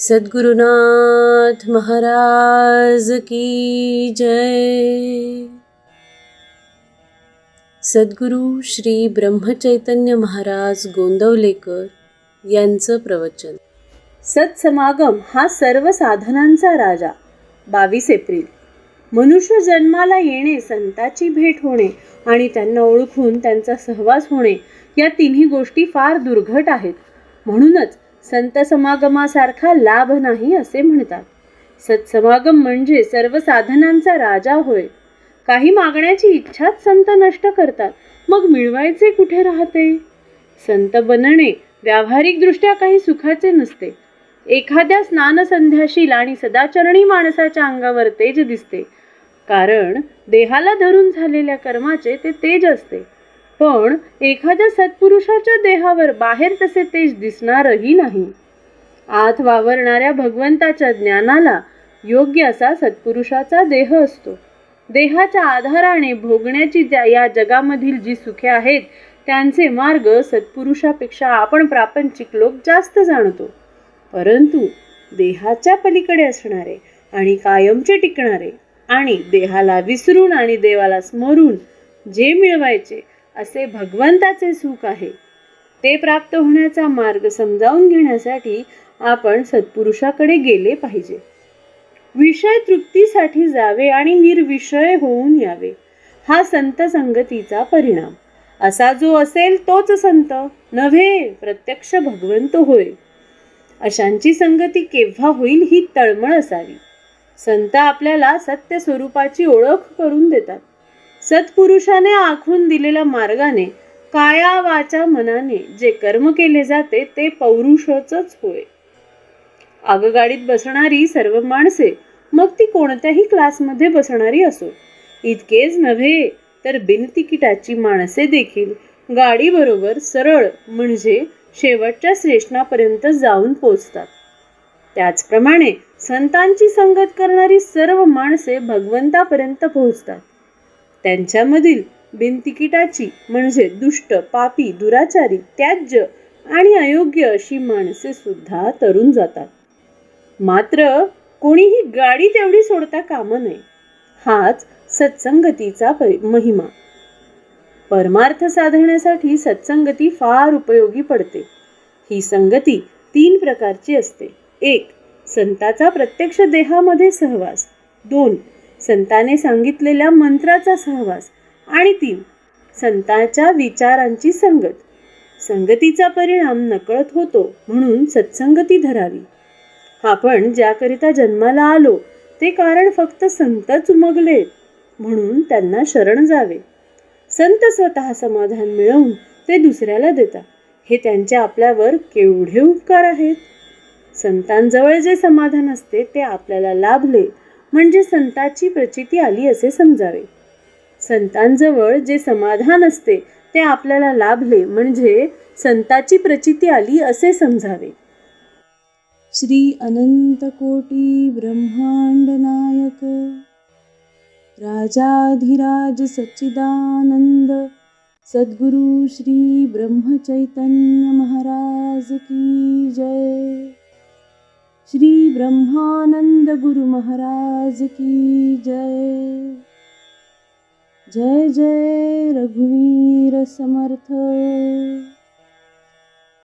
सद्गुरुनाथ महाराज की जय। सद्गुरु श्री ब्रह्मचैतन्य महाराज गोंदवलेकर यांचं प्रवचन। सत्समागम हा सर्व साधनांचा राजा बावीस एप्रिल. मनुष्य जन्माला येणे संताची भेट होणे आणि त्यांना ओळखून त्यांचा सहवास होणे या तिन्ही गोष्टी फार दुर्घट आहेत. म्हणूनच संत समागमासारखा लाभ नाही असे म्हणतात. सत्समागम म्हणजे सर्व साधनांचा राजा होय. काही मागण्याची इच्छाच संत नष्ट करतात. मग मिळवायचे कुठे राहते? संत बनणे व्यावहारिकदृष्ट्या काही सुखाचे नसते. एखाद्या स्नानसंध्याशील आणि सदाचरणी माणसाच्या अंगावर तेज दिसते. कारण देहाला धरून झालेल्या कर्माचे ते तेज असते. पण एखाद्या सत्पुरुषाच्या देहावर बाहेर तसे तेज दिसणारही नाही. आत वावरणाऱ्या भगवंताच्या ज्ञानाला योग्य असा सत्पुरुषाचा देह असतो. देहाच्या आधाराने भोगण्याची ज्या या जगामधील जी सुखे आहेत त्यांचे मार्ग सत्पुरुषापेक्षा आपण प्रापंचिक लोक जास्त जाणतो. परंतु देहाच्या पलीकडे असणारे आणि कायमचे टिकणारे आणि देहाला विसरून आणि देवाला स्मरून जे मिळवायचे असे भगवंताचे सुख आहे. ते प्राप्त होण्याचा मार्ग समजावून घेण्यासाठी आपण सत्पुरुषाकडे गेले पाहिजे. विषय तृप्तीसाठी जावे आणि निर्विषय होऊन यावे. हा संत संगतीचा परिणाम. असा जो असेल तोच संत. नव्हे प्रत्यक्ष भगवंत होय. अशांची संगती केव्हा होईल ही तळमळ असावी. संत आपल्याला सत्य स्वरूपाची ओळख करून देतात. सत्पुरुषाने आखून दिलेल्या मार्गाने काया वाचा मनाने जे कर्म केले जाते ते पौरुषच होय. आगगाडीत बसणारी सर्व माणसे मग ती कोणत्याही क्लासमध्ये बसणारी असो. इतकेच नव्हे तर बिनतिकिटाची माणसे देखील गाडीबरोबर सरळ म्हणजे शेवटच्या स्टेशनापर्यंत जाऊन पोचतात. त्याचप्रमाणे संतांची संगत करणारी सर्व माणसे भगवंतापर्यंत पोहोचतात. त्यांच्यामधील बिनतिकिटाची म्हणजे दुष्ट पापी दुराचारी त्याज्य आणि अयोग्य अशी माणसे सुद्धा तरुण जातात. मात्र कोणीही गाडी तेवढी सोडता कामा नये. हाच सत्संगतीचा महिमा. परमार्थ साधण्यासाठी सत्संगती फार उपयोगी पडते. ही संगती तीन प्रकारची असते. एक संताचा प्रत्यक्ष देहामध्ये सहवास. दोन संताने सांगितलेल्या मंत्राचा सहवास आणि तीन संतांच्या विचारांची संगत. संगतीचा परिणाम नकळत होतो म्हणून सत्संगती धरावी. आपण ज्याकरिता जन्माला आलो ते कारण फक्त संतच उमगले म्हणून त्यांना शरण जावे. संत स्वतः समाधान मिळवून ते दुसऱ्याला देतात. हे त्यांचे आपल्यावर केवढे उपकार आहेत? संतांजवळ जे समाधान असते ते आपल्याला लाभले म्हणजे संताची प्रचिती आली असे समजावे. संतांजवळ जे समाधान असते ते आपल्याला लाभले म्हणजे संताची प्रचिती आली असे समजावे. श्री अनंत कोटी ब्रह्मांड नायक राजाधिराज सच्चिदानंद सद्गुरु श्री ब्रह्मचैतन्य महाराज की जय. ब्रह्मानंद गुरु महाराज की जय। जय जय रघुवीर समर्थ।